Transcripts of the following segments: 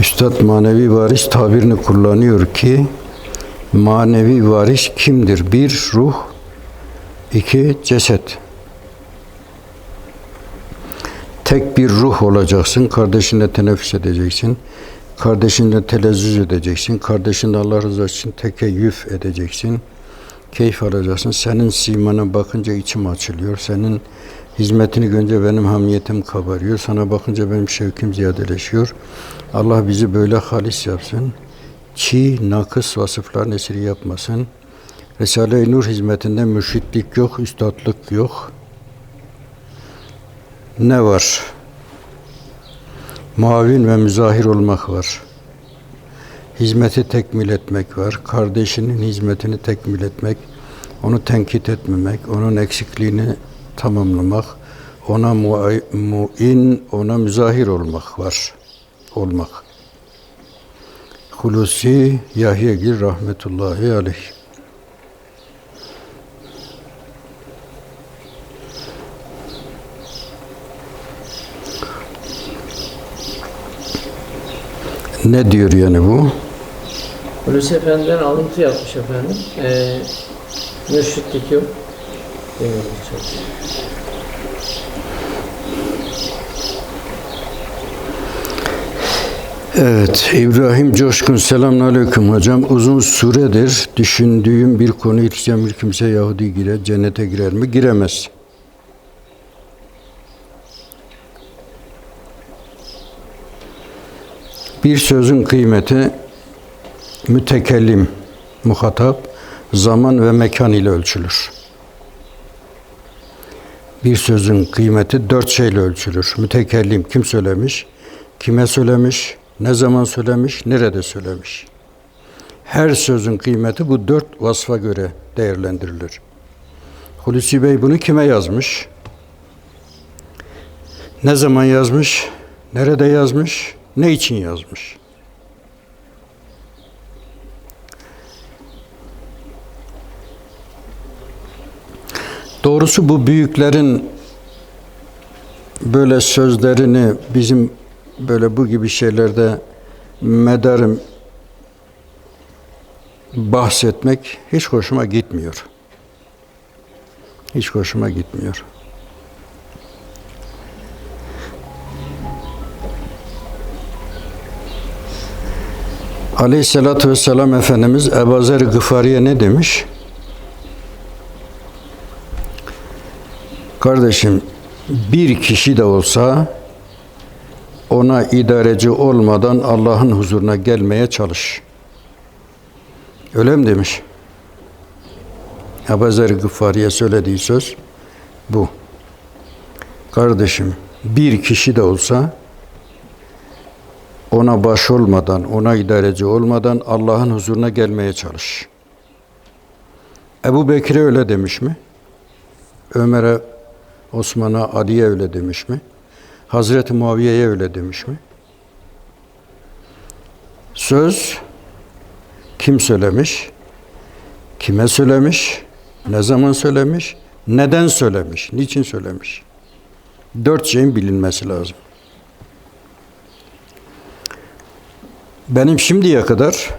Üstad manevi varis tabirini kullanıyor ki manevi varis kimdir? Bir, ruh. iki ceset. Tek bir ruh olacaksın. Kardeşinle teneffüs edeceksin. Kardeşinle telezzüz edeceksin. Kardeşinle Allah rızası için tekeyyüf edeceksin. Keyif alacaksın. Senin simana bakınca içim açılıyor. Senin hizmetini görünce benim hamiyetim kabarıyor. Sana bakınca benim şevkim ziyadeleşiyor. Allah bizi böyle halis yapsın. Çiğ, nakıs vasıfların esiri yapmasın. Risale-i Nur hizmetinde mürşitlik yok, üstadlık yok. Ne var? Muavin ve müzahir olmak var. Hizmeti tekmil etmek var. Kardeşinin hizmetini tekmil etmek, onu tenkit etmemek, onun eksikliğini tamamlamak, ona muin, ona müzahir olmak var. Olmak. Hulusi Yahyegil rahmetullahi aleyh. Ne diyor yani bu? Hulusi Efendi'den alıntı yapmış efendim. Ee, mürşitlik yok. Demiyor çok. Evet, İbrahim Coşkun selamünaleyküm hocam. Uzun süredir düşündüğüm bir konu ilişken bir kimse Yahudi girer, cennete girer mi? Giremez. Bir sözün kıymeti mütekellim, muhatap, zaman ve mekan ile ölçülür. Bir sözün kıymeti dört şeyle ölçülür. Mütekellim kim söylemiş, kime söylemiş, ne zaman söylemiş, nerede söylemiş. Her sözün kıymeti bu dört vasfa göre değerlendirilir. Hulusi Bey bunu kime yazmış? Ne zaman yazmış? Nerede yazmış? Ne için yazmış? Doğrusu bu büyüklerin böyle sözlerini bizim böyle bu gibi şeylerde medarım bahsetmek hiç hoşuma gitmiyor. Hiç hoşuma gitmiyor. Aleyhissalatü vesselam Efendimiz Ebu Zer Gıfari'ye ne demiş? Kardeşim bir kişi de olsa ona idareci olmadan Allah'ın huzuruna gelmeye çalış. Öyle mi demiş? Ebu Zer Gıfari'ye söylediği söz bu. Kardeşim bir kişi de olsa ona baş olmadan, ona idareci olmadan Allah'ın huzuruna gelmeye çalış. Ebu Bekir'e öyle demiş mi? Ömer'e, Osman'a, Ali'ye öyle demiş mi? Hazreti Muaviye'ye öyle demiş mi? Söz kim söylemiş? Kime söylemiş? Ne zaman söylemiş? Neden söylemiş? Niçin söylemiş? Dört şeyin bilinmesi lazım. Benim şimdiye kadar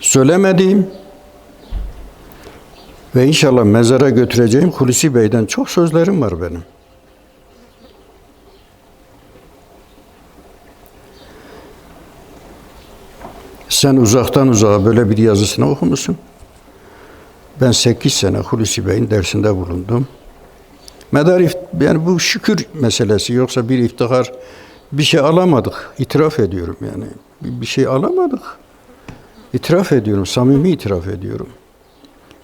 söylemediğim ve inşallah mezara götüreceğim Hulusi Bey'den çok sözlerim var benim. Sen uzaktan uzağa böyle bir yazısını okumuşsun. Ben 8 sene Hulusi Bey'in dersinde bulundum. Medar yani bu şükür meselesi yoksa bir iftihar bir şey alamadık. İtiraf ediyorum yani. Bir şey alamadık. İtiraf ediyorum, samimi itiraf ediyorum.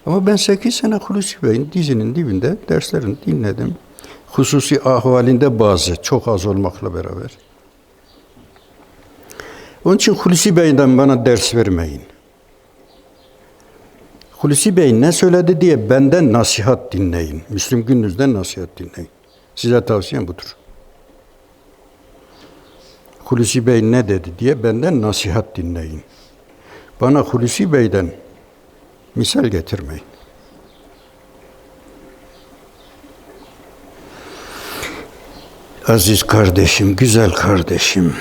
Ama ben 8 sene Hulusi Bey'in dizinin dibinde derslerini dinledim. Hususi ahvalinde bazı, çok az olmakla beraber. Onun için Hulusi Bey'den bana ders vermeyin. Hulusi Bey ne söyledi diye benden nasihat dinleyin. Müslüm Gündüz'den nasihat dinleyin. Size tavsiyem budur. Hulusi Bey ne dedi diye benden nasihat dinleyin. Bana Hulusi Bey'den misal getirmeyin. Aziz kardeşim, güzel kardeşim.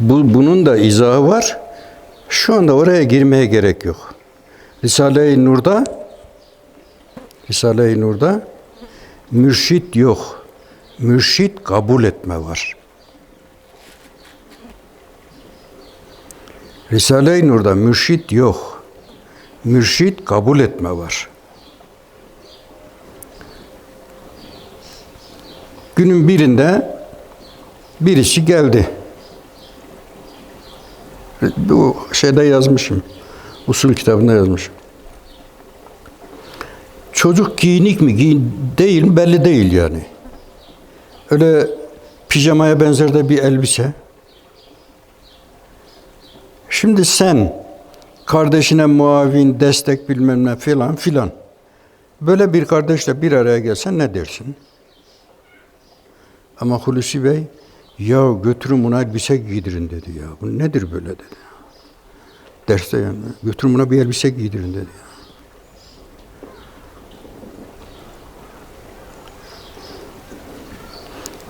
Bu, bunun da izahı var. Şu anda oraya girmeye gerek yok. Risale-i Nur'da Risale-i Nur'da mürşit yok. Mürşit kabul etme var. Risale-i Nur'da mürşit yok. Mürşit kabul etme var. Günün birinde birisi geldi. Bu şeyde yazmışım. Usul kitabında yazmışım. Çocuk giyinik mi giyin değil mi belli değil yani. Öyle pijamaya benzer de bir elbise. Şimdi sen kardeşine muavin, destek bilmem ne filan filan. Böyle bir kardeşle bir araya gelsen ne dersin? Ama Hulusi Bey ya götürün buna elbise giydirin dedi ya. Bu nedir böyle dedi. Derste yani götürün buna bir elbise giydirin dedi.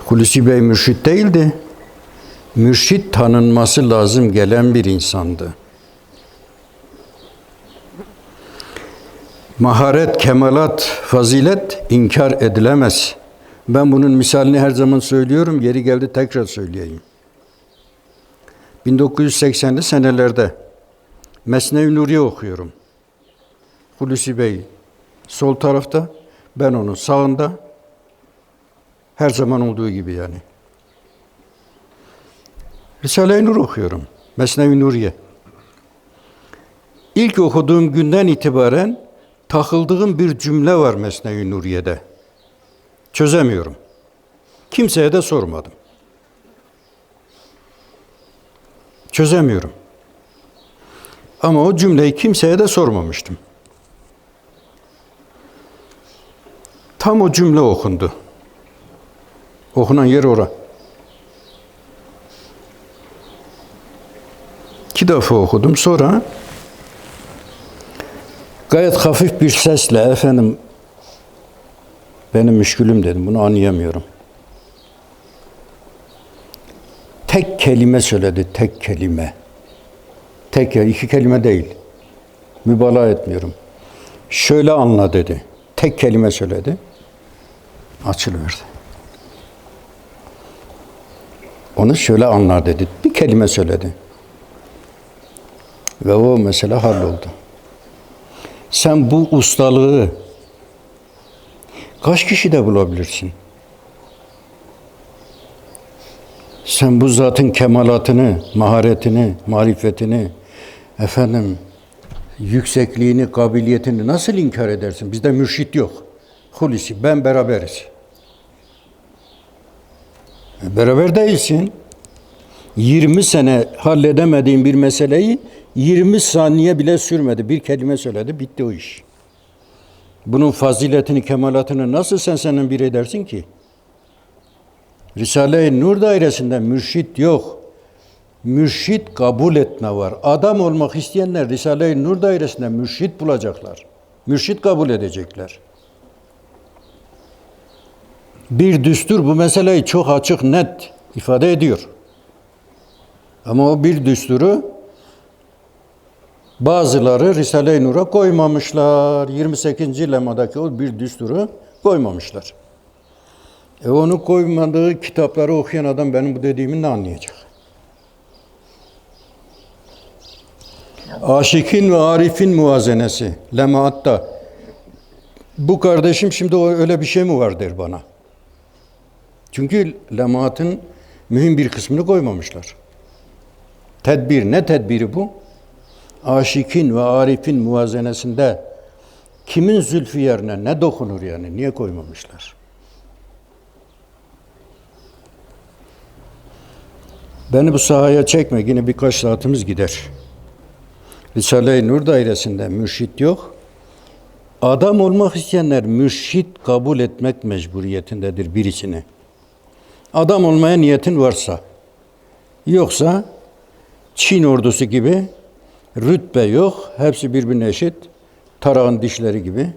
Hulusi Bey mürşit değildi. Mürşit tanınması lazım gelen bir insandı. Maharet, kemalat, fazilet inkar edilemez. Ben bunun misalini her zaman söylüyorum, yeri geldi tekrar söyleyeyim. 1980'li senelerde Mesnevi Nuriye okuyorum. Hulusi Bey sol tarafta, ben onun sağında. Her zaman olduğu gibi yani. Risale-i Nur okuyorum. Mesnevi Nuriye. İlk okuduğum günden itibaren takıldığım bir cümle var Mesnevi Nuriye'de. Çözemiyorum. Kimseye de sormadım. Çözemiyorum. Ama o cümleyi kimseye de sormamıştım. Tam o cümle okundu. Okunan yer ora. İki defa okudum. Sonra gayet hafif bir sesle efendim benim müşkülüm dedim. Bunu anlayamıyorum. Tek kelime söyledi. Tek kelime. Tek iki kelime değil. Mübalağa etmiyorum. Şöyle anla dedi. Tek kelime söyledi. Açılıverdi. Onu şöyle anla dedi. Bir kelime söyledi. Ve o mesela halloldu. Sen bu ustalığı kaç kişi de bulabilirsin? Sen bu zatın kemalatını, maharetini, marifetini, efendim yüksekliğini, kabiliyetini nasıl inkar edersin? Bizde mürşit yok. Hulusi, ben beraberiz. E, Beraber değilsin. 20 sene halledemediğin bir meseleyi 20 saniye bile sürmedi. Bir kelime söyledi, bitti o iş. Bunun faziletini, kemalatını nasıl sen senin bir edersin ki? Risale-i Nur dairesinde mürşit yok. Mürşit kabul etme var. Adam olmak isteyenler Risale-i Nur dairesinde mürşit bulacaklar. Mürşit kabul edecekler. Bir düstur bu meseleyi çok açık, net ifade ediyor. Ama o bir düsturu bazıları Risale-i Nur'a koymamışlar. 28. lemadaki o bir düsturu koymamışlar. E onu koymadığı kitapları okuyan adam benim bu dediğimi ne anlayacak? Aşikin ve Arif'in muvazenesi lemaatta. Bu kardeşim şimdi öyle bir şey mi var der bana. Çünkü lemaatın mühim bir kısmını koymamışlar. Tedbir ne tedbiri bu? Aşikin ve Arif'in muvazenesinde kimin zülfü yerine ne dokunur yani? Niye koymamışlar? Beni bu sahaya çekme, yine birkaç saatimiz gider. Risale-i Nur dairesinde mürşit yok. Adam olmak isteyenler mürşit kabul etmek mecburiyetindedir birisini. Adam olmaya niyetin varsa, yoksa Çin ordusu gibi rütbe yok, hepsi birbirine eşit, tarağın dişleri gibi.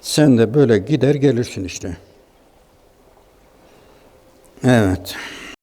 Sen de böyle gider gelirsin işte. Evet.